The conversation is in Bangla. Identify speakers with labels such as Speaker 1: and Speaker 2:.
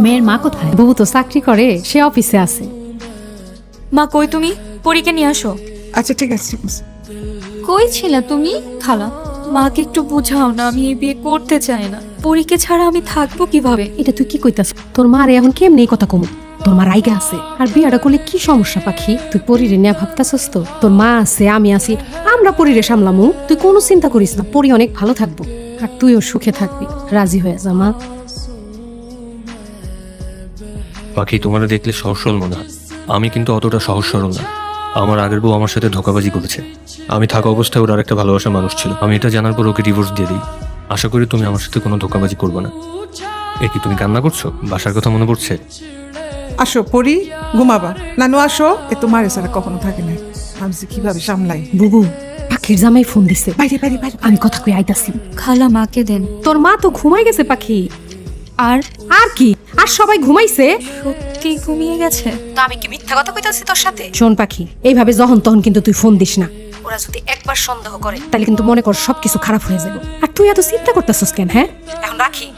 Speaker 1: মেয়ের মা কোথায়? বহু তো চাকরি করে সে অফিসে আছে।
Speaker 2: মা কই তুমি? পরীকে নিয়ে আসো।
Speaker 3: আচ্ছা ঠিক আছে ঠিক আছে।
Speaker 2: কই ছিলা তুমি? খালা। মাকে একটু বুঝাও না আমি এই বিয়ে করতে চাই না। পরীকে ছাড়া আমি থাকব কীভাবে?
Speaker 1: এটা তুই কি কইতাছ? তোর মারে এখন কেমনি এই কথা কমু? তোর মা রাইগা আছে। আর বিয়াটা করলে কি সমস্যা পাখি? তুই পরিরে নিয়ে ভাবতাছস তো? তোর মা আছে আমি আছি। আমরা পরিরে সামলামু। তুই কোনো চিন্তা করিস না পরি অনেক ভালো থাকব। আর তুইও সুখে থাকবি। রাজি হয়ে যা মা।
Speaker 4: পাখি তোমার দেখলে সহজ সরল মনে হয়। আমি কিন্তু অতটা সহজ সরল না। আমার আগের বউ আমার সাথে ধোকাবাজি করেছে। আমি থাকা অবস্থায় ওর আরেকটা ভালোবাসার মানুষ ছিল আমি এটা জানার পর ওকে ডিভোর্স দিয়ে দিই। আশা করি তুমি আমার সাথে কোনো ধোকাবাজি করবে না। এ কি তুমি কান্না করছ? বাসার কথা মনে পড়ছে?
Speaker 3: আসো পরি ঘুমাবা। নানু আসো। এ তোমার এছাড়া কখনো থাকে না আমি যে কীভাবে সামলাই।
Speaker 1: বুবু। পাখির জামাই ফোন দিছে।
Speaker 3: বাইরে বাইরে বাইরে।
Speaker 1: আমি কথা কই আইতাছি।
Speaker 2: খালা মাকে দেন।
Speaker 1: তোর মা তো ঘুমাই গেছে পাখি।
Speaker 2: আর
Speaker 1: আর কি? আর সবাই ঘুমাইছে?
Speaker 2: সত্যি ঘুমিয়ে গেছে।
Speaker 1: তো আমি কি মিথ্যা কথা কইতাছি তোর সাথে? শোন পাখি এইভাবে যখন তখন কিন্তু তুই ফোন দিস না। ওরা যদি একবার সন্দেহ করে। তাহলে কিন্তু মনে কর সবকিছু খারাপ হয়ে যাবে। আর তুই এত চিন্তা করতেছিস কেন হ্যাঁ? এখন রাখি।